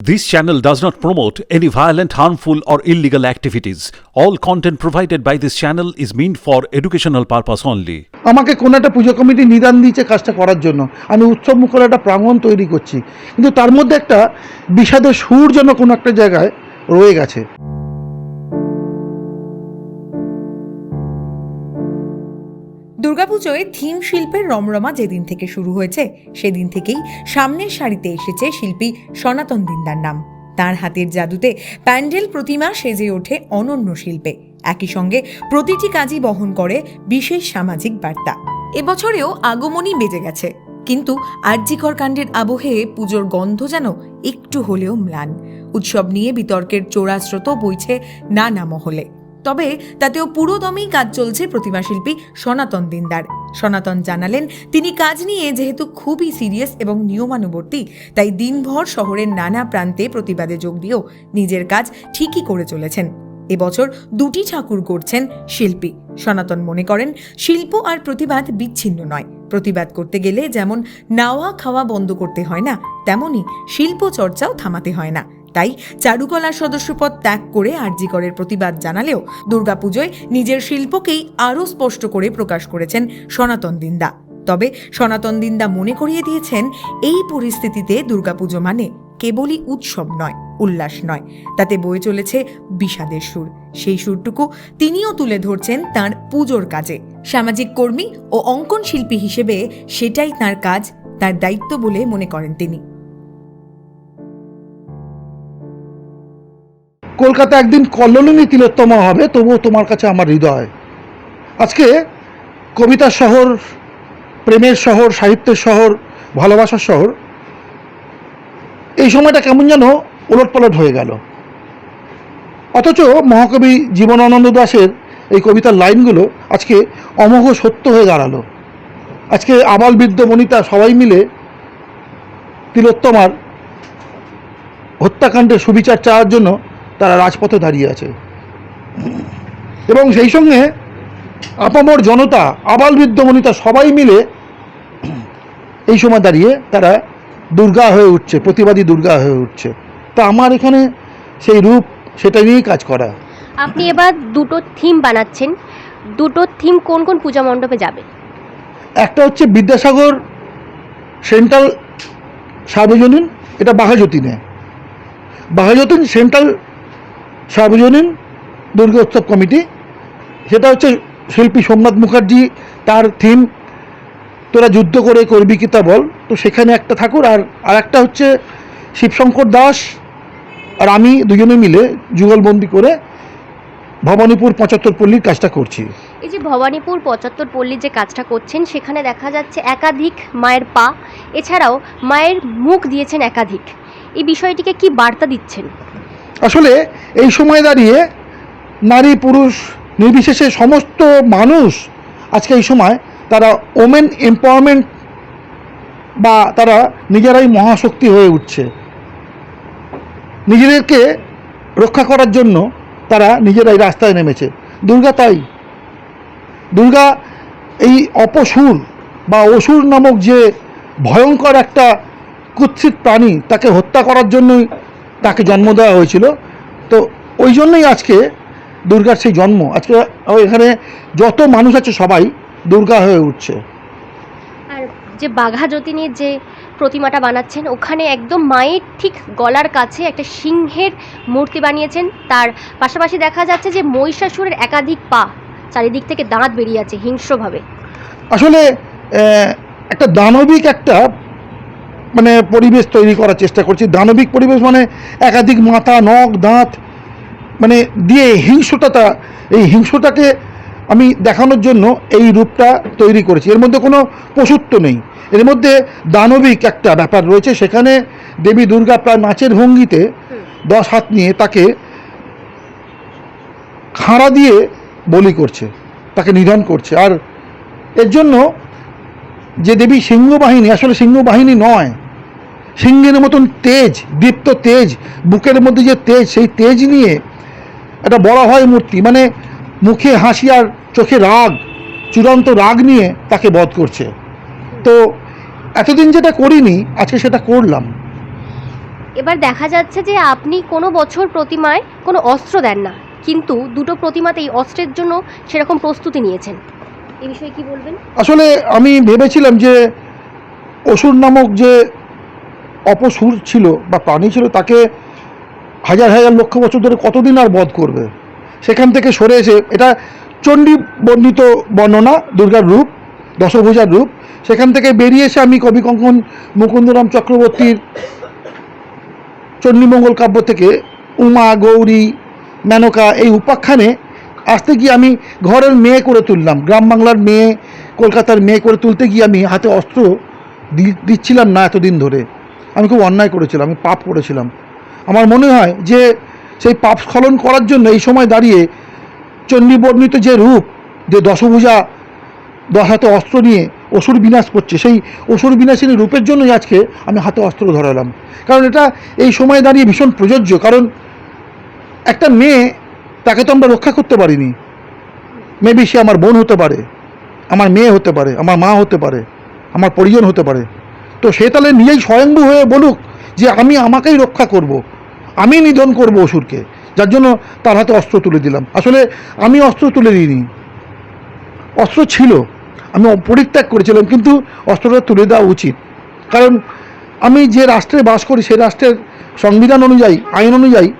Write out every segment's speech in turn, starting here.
This channel does not promote any violent, harmful, or illegal activities. All content provided by this channel is meant for educational purpose only. আমাকে কোন একটা পুজো committee নিদান দিয়েছে কাজটা করার জন্য আমি উৎসব মুখর একটা প্রাঙ্গণ তৈরি করছি কিন্তু তার মধ্যে একটা বিষাদের সুর যেন কোনো একটা জায়গায় রয়ে গেছে দুর্গাপুজোয় থিম শিল্পের রমরমা যেদিন থেকে শুরু হয়েছে, সেদিন থেকেই সামনের সারিতে এসেছে শিল্পী সনাতন দিন্দার নাম। তার হাতের জাদুতে প্যান্ডেল প্রতিমা সেজে ওঠে অনন্য শিল্পে। একই সঙ্গে প্রতিটি কাজই বহন করে বিশেষ সামাজিক বার্তা। এবছরেও আগমনী বেজে গেছে, কিন্তু আর্যিকর কাণ্ডের আবহে পুজোর গন্ধ যেন একটু হলেও ম্লান। উৎসব নিয়ে বিতর্কের চোরা স্রোত বইছে নানা মহলে। তবে তাতেও পুরোদমেই কাজ চলছে প্রতিমাশিল্পী সনাতন দিনদার। সনাতন জানালেন, তিনি কাজ নিয়ে যেহেতু খুবই সিরিয়াস এবং নিয়মানুবর্তী, তাই দিনভর শহরের নানা প্রান্তে প্রতিবাদে যোগ দিয়েও নিজের কাজ ঠিকই করে চলেছেন। এবছর দুটি ঠাকুর করছেন শিল্পী। সনাতন মনে করেন, শিল্প আর প্রতিবাদ বিচ্ছিন্ন নয়। প্রতিবাদ করতে গেলে যেমন নাওয়া খাওয়া বন্ধ করতে হয় না, তেমনি শিল্প চর্চাও থামাতে হয় না। তাই চারুকলার সদস্যপদ ত্যাগ করে আরজিকরের প্রতিবাদ জানালেও দুর্গাপুজোয় নিজের শিল্পকেই আরও স্পষ্ট করে প্রকাশ করেছেন সনাতন দিন্দা। তবে সনাতন দিন্দা মনে করিয়ে দিয়েছেন, এই পরিস্থিতিতে দুর্গাপুজো মানে কেবলই উৎসব নয়, উল্লাস নয়। তাতে বয়ে চলেছে বিষাদের সুর। সেই সুরটুকু তিনিও তুলে ধরছেন তার পুজোর কাজে। সামাজিক কর্মী ও অঙ্কন শিল্পী হিসেবে সেটাই তার কাজ, তার দায়িত্ব বলে মনে করেন তিনি। কলকাতা একদিন কল্লোলিনী তিলোত্তমা হবে, তবুও তোমার কাছে আমার হৃদয়। আজকে কবিতা শহর, প্রেমের শহর, সাহিত্যের শহর, ভালোবাসার শহর, এই সময়টা কেমন যেন ওলটপালট হয়ে গেল। অথচ মহাকবি জীবনানন্দ দাশের এই কবিতার লাইনগুলো আজকে অমোঘ সত্য হয়ে দাঁড়াল। আজকে আবাল বৃদ্ধ বনিতা সবাই মিলে তিলোত্তমার হত্যাকাণ্ডের সুবিচার চাওয়ার জন্য তারা রাজপথে দাঁড়িয়ে আছে। এবং সেই সঙ্গে আপামর জনতা আবাল বৃদ্ধ বনিতা সবাই মিলে এই সময় দাঁড়িয়ে তারা দুর্গা হয়ে উঠছে প্রতিবাদী দুর্গা হয়ে উঠছে। তা আমার এখানে সেই রূপ সেটা নিয়েই কাজ করা। আপনি এবার দুটো থিম বানাচ্ছেন। দুটো থিম কোন কোন পূজা মণ্ডপে যাবে? একটা হচ্ছে বিদ্যাসাগর সেন্ট্রাল সার্বজনীন এটা বাঘাযতীনে বাঘাযতীন সেন্ট্রাল সার্বজনীন দুর্গা উৎসব কমিটি, সেটা হচ্ছে শিল্পী সোমনাথ মুখার্জি, তার থিম তোরা যুদ্ধ করে করবি কি তা বল। তো সেখানে একটা ঠাকুর আর আর একটা হচ্ছে শিবশঙ্কর দাস আর আমি দুজনে মিলে যুগলবন্দি করে ভবানীপুর পঁচাত্তর পল্লীর কাজটা করছি। এই যে ভবানীপুর পঁচাত্তর পল্লীর যে কাজটা করছেন, সেখানে দেখা যাচ্ছে একাধিক মায়ের পা, এছাড়াও মায়ের মুখ দিয়েছেন একাধিক। এই বিষয়টিকে কি বার্তা দিচ্ছেন? আসলে এই সময় দাঁড়িয়ে নারী, পুরুষ, নির্বিশেষে সমস্ত মানুষ আজকে এই সময় তারা ওমেন এম্পাওয়ারমেন্ট বা তারা নিজেরাই মহাশক্তি হয়ে উঠছে। নিজেদেরকে রক্ষা করার জন্য তারা নিজেরাই রাস্তায় নেমেছে। দুর্গা তাই। দুর্গা এই অপসুর বা অসুর নামক যে ভয়ঙ্কর একটা কুৎসিত প্রাণী তাকে হত্যা করার জন্যই তাকে জন্ম দেওয়া হয়েছিল। তো ওই জন্যই আজকে দুর্গার সেই জন্ম। আজকে এখানে যত মানুষ আছে সবাই দুর্গা হয়ে উঠছে। আর যে বাঘা যতীনের যে প্রতিমাটা বানাচ্ছেন ওখানে একদম মায়ের ঠিক গলার কাছে একটা সিংহের মূর্তি বানিয়েছেন। তার পাশাপাশি দেখা যাচ্ছে যে মহিষাসুরের একাধিক পা চারিদিক থেকে দাঁত বেরিয়ে আছে হিংস্রভাবে। আসলে একটা দানবিক একটা মানে পরিবেশ তৈরি করার চেষ্টা করছি। দানবিক পরিবেশ মানে একাধিক মাথা, নখ, দাঁত মানে দিয়ে হিংস্রতা এই হিংস্রতাকে আমি দেখানোর জন্য এই রূপটা তৈরি করেছি। এর মধ্যে কোনো পশুত্ব নেই। এর মধ্যে দানবিক একটা ব্যাপার রয়েছে। সেখানে দেবী দুর্গা প্রায় নাচের ভঙ্গিতে দশ হাত নিয়ে তাকে খাঁড়া দিয়ে বলি করছে, তাকে নিধন করছে। আর এর জন্য যে দেবী সিংহবাহিনী, আসলে সিংহবাহিনী নয় সিংহের মতন তেজ দীপ্ত তেজ বুকের মধ্যে যে তেজ সেই তেজ নিয়ে একটা বড় হয় মূর্তি। মানে মুখে হাসি আর চোখে রাগ চূড়ান্ত রাগ নিয়ে তাকে বধ করছে। তো এতদিন যেটা করিনি আজকে সেটা করলাম। এবার দেখা যাচ্ছে যে আপনি কোনো বছর প্রতিমায় কোনো অস্ত্র দেন না কিন্তু দুটো প্রতিমাতে এই অস্ত্রের জন্য সেরকম প্রস্তুতি নিয়েছেন। এই বিষয়ে কি বলবেন? আসলে আমি ভেবেছিলাম যে অসুর নামক যে অপসুর ছিল বা প্রাণী ছিল, তাকে হাজার হাজার লক্ষ বছর ধরে কতদিন আর বধ করবে? সেখান থেকে সরে এসে, এটা চণ্ডী বর্ণিত বর্ণনা, দুর্গার রূপ, দশভূজার রূপ। সেখান থেকে বেরিয়ে এসে আমি কবি কঙ্কন মুকুন্দরাম চক্রবর্তীর চণ্ডীমঙ্গল কাব্য থেকে উমা, গৌরী, মেনকা এই উপাখ্যানে আসতে গিয়ে আমি ঘরের মেয়ে করে তুললাম। গ্রাম বাংলার মেয়ে, কলকাতার মেয়ে করে তুলতে গিয়ে আমি হাতে অস্ত্র দিচ্ছিলাম না এতদিন ধরে। আমি খুব অন্যায় করেছিলাম, আমি পাপ করেছিলাম। আমার মনে হয় যে সেই পাপ স্খলন করার জন্য এই সময় দাঁড়িয়ে চণ্ডীবর্ণিত যে রূপ, যে দশভূজা দশ হাতে অস্ত্র নিয়ে অসুর বিনাশ করছে, সেই অসুর বিনাশিনী রূপের জন্যই আজকে আমি হাতে অস্ত্র ধরালাম। কারণ এটা এই সময় দাঁড়িয়ে ভীষণ প্রযোজ্য, কারণ একটা মেয়ে, তাকে তো আমরা রক্ষা করতে পারিনি। মেবি সে আমার বোন হতে পারে, আমার মেয়ে হতে পারে, আমার মা হতে পারে, আমার পরিজন হতে পারে। তো সে তাহলে নিজেই স্বয়ম্ভু হয়ে বলুক যে আমি আমাকেই রক্ষা করব। আমি নিধন করব অসুরকে, যার জন্য তার হাতে অস্ত্র তুলে দিলাম। আসলে আমি অস্ত্র তুলে দিইনি। অস্ত্র ছিল, আমি পরিত্যাগ করেছিলাম, কিন্তু অস্ত্রটা তুলে দেওয়া উচিত। কারণ আমি যে রাষ্ট্রে বাস করি সেই রাষ্ট্রের সংবিধান অনুযায়ী, আইন অনুযায়ী,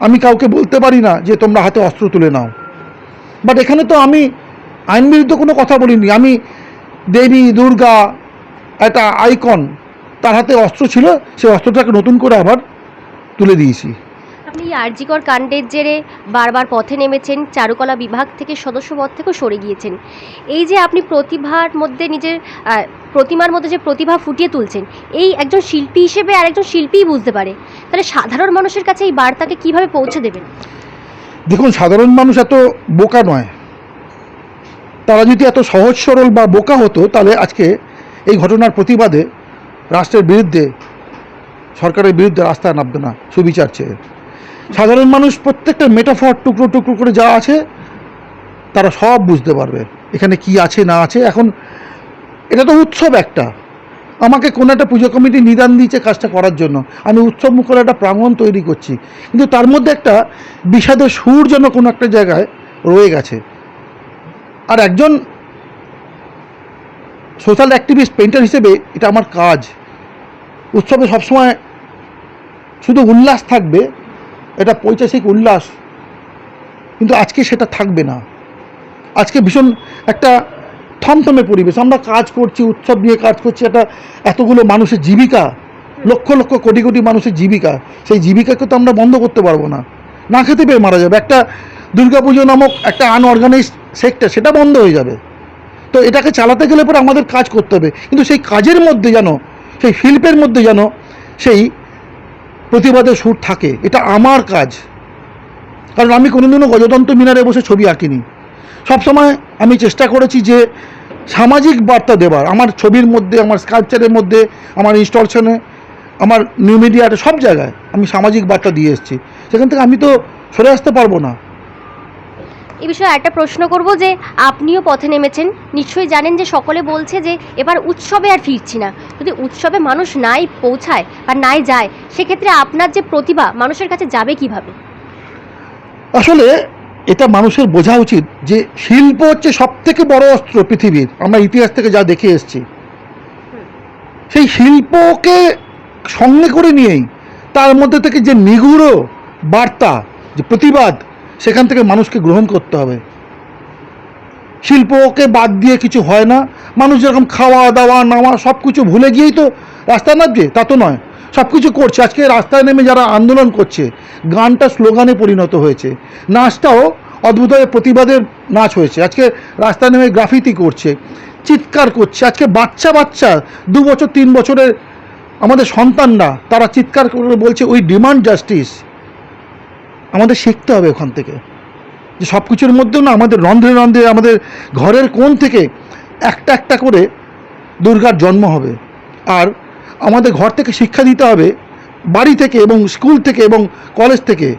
আমি কাউকে বলতে পারি না যে তোমরা হাতে অস্ত্র তুলে নাও। বাট এখানে তো আমি আইন বিরুদ্ধে কোনো কথা বলিনি। আমি দেবী, দুর্গা একটা আইকন তার হাতে অস্ত্র ছিল সেই অস্ত্রটাকে নতুন করে আবার তুলে দিয়েছি। আপনি আরজিকর কাণ্ডের জেরে বারবার পথে নেমেছেন চারুকলা বিভাগ থেকে সদস্য পদ থেকেও সরে গিয়েছেন। এই যে আপনি প্রতিভার মধ্যে নিজের প্রতিমার মধ্যে যে প্রতিভা ফুটিয়ে তুলছেন এই একজন শিল্পী হিসেবে আর একজন শিল্পীই বুঝতে পারে। তাহলে সাধারণ মানুষের কাছে এই বার্তাকে কীভাবে পৌঁছে দেবেন? দেখুন সাধারণ মানুষ এত বোকা নয়। তারা যদি এত সহজ সরল বা বোকা হতো তাহলে আজকে এই ঘটনার প্রতিবাদে রাষ্ট্রের বিরুদ্ধে, সরকারের বিরুদ্ধে রাস্তায় নামবে না, সুবিচার চেয়ে। সাধারণ মানুষ প্রত্যেকটা মেটাফর টুকরো টুকরো করে যা আছে, তারা সব বুঝতে পারবে, এখানে কি আছে না আছে। এখন এটা তো উৎসব একটা। আমাকে কোনো একটা পুজো কমিটি নিদান দিয়েছে কাজটা করার জন্য। আমি উৎসব মুখর একটা প্রাঙ্গণ তৈরি করছি। কিন্তু তার মধ্যে একটা বিষাদের সুর যেন কোনো একটা জায়গায় রয়ে গেছে। আর একজন সোশ্যাল অ্যাক্টিভিস্ট পেন্টার হিসেবে এটা আমার কাজ। উৎসবে সবসময় শুধু উল্লাস থাকবে, এটা পৈচাসিক উল্লাস, কিন্তু আজকে সেটা থাকবে না। আজকে ভীষণ একটা থমথমে পরিবেশ। আমরা কাজ করছি, উৎসব নিয়ে কাজ করছি, একটা এতগুলো মানুষের জীবিকা, লক্ষ লক্ষ কোটি কোটি মানুষের জীবিকা। সেই জীবিকাকে তো আমরা বন্ধ করতে পারব না। না খেতে পেয়ে মারা যাবে। একটা দুর্গাপুজো নামক একটা আনঅর্গানাইজ সেক্টর সেটা বন্ধ হয়ে যাবে। তো এটাকে চালাতে গেলে পরে আমাদের কাজ করতে হবে। কিন্তু সেই কাজের মধ্যে যেন, সেই শিল্পের মধ্যে যেন সেই প্রতিবাদের সুর থাকে, এটা আমার কাজ। কারণ আমি কোনোদিনও গজতন্ত্র মিনারে বসে ছবি আঁকিনি। সবসময় আমি চেষ্টা করেছি যে সামাজিক বার্তা দেবার। আমার ছবির মধ্যে, আমার স্কাল্পচারের মধ্যে, আমার ইনস্টলেশনে, আমার নিউ মিডিয়াতে, সব জায়গায় আমি সামাজিক বার্তা দিয়ে এসেছি। সেখান থেকে আমি তো সরে আসতে পারব না। এই বিষয়ে একটা প্রশ্ন করব যে আপনিও পথে নেমেছেন। নিশ্চয়ই জানেন যে সকলে বলছে যে এবার উৎসবে আর ফিরছি না। যদি উৎসবে মানুষ নাই পৌঁছায় বা নাই যায়, সেক্ষেত্রে আপনার যে প্রতিভা মানুষের কাছে যাবে কীভাবে? আসলে এটা মানুষের বোঝা উচিত যে শিল্প হচ্ছে সব থেকে বড় অস্ত্র পৃথিবীর। আমরা ইতিহাস থেকে যা দেখে এসেছি। সেই শিল্পকে সঙ্গে করে নিয়েই তার মধ্যে থেকে যে নিগুড় বার্তা, যে প্রতিবাদ সেখান থেকে মানুষকে গ্রহণ করতে হবে। শিল্পকে বাদ দিয়ে কিছু হয় না। মানুষ যেরকম খাওয়া, দাওয়া নাওয়া সব কিছু ভুলে গিয়েই তো রাস্তায় নামছে, তা তো নয়। সব কিছু করছে। আজকে রাস্তায় নেমে যারা আন্দোলন করছে, গানটা স্লোগানে পরিণত হয়েছে। নাচটাও অদ্ভুতভাবে প্রতিবাদের নাচ হয়েছে। আজকে রাস্তায় নেমে গ্রাফিতি করছে, চিৎকার করছে। আজকে বাচ্চা বাচ্চা, দু বছর, তিন বছরের আমাদের সন্তানরা, তারা চিৎকার করে বলছে উই ডিমান্ড জাস্টিস আমাদের শিখতে হবে ওখান থেকে। যে সব কিছুর মধ্যেও না আমাদের রন্ধ্রে রন্ধ্রে আমাদের ঘরের কোণ থেকে একটা একটা করে দুর্গার জন্ম হবে। আর আমাদের ঘর থেকে শিক্ষা দিতে হবে বাড়ি থেকে এবং স্কুল থেকে এবং কলেজ থেকে,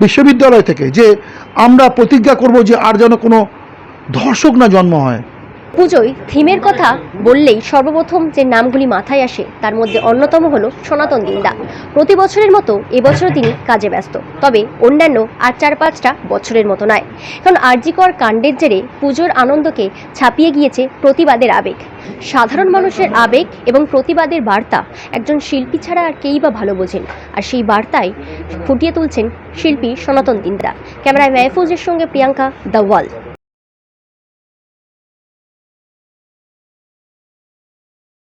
বিশ্ববিদ্যালয় থেকে, যে আমরা প্রতিজ্ঞা করব যে আর যেন কোনো ধর্ষক না জন্ম হয়। পুজোয় থিমের কথা বললেই সর্বপ্রথম যে নামগুলি মাথায় আসে, তার মধ্যে অন্যতম হলো সনাতন দিন্দা প্রতি বছরের মতো এবছরও তিনি কাজে ব্যস্ত, তবে অন্যান্য আর চার পাঁচটা বছরের মতো নয়। কারণ আরজিকর কাণ্ডের জেরে পুজোর আনন্দকে ছাপিয়ে গিয়েছে প্রতিবাদের আবেগ। সাধারণ মানুষের আবেগ এবং প্রতিবাদের বার্তা একজন শিল্পী ছাড়া আর কেই বা ভালো বোঝেন, আর সেই বার্তায় ফুটিয়ে তুলছেন শিল্পী সনাতন দিন্দা ক্যামেরায় মেহফুজের সঙ্গে প্রিয়াঙ্কা দ্য ওয়াল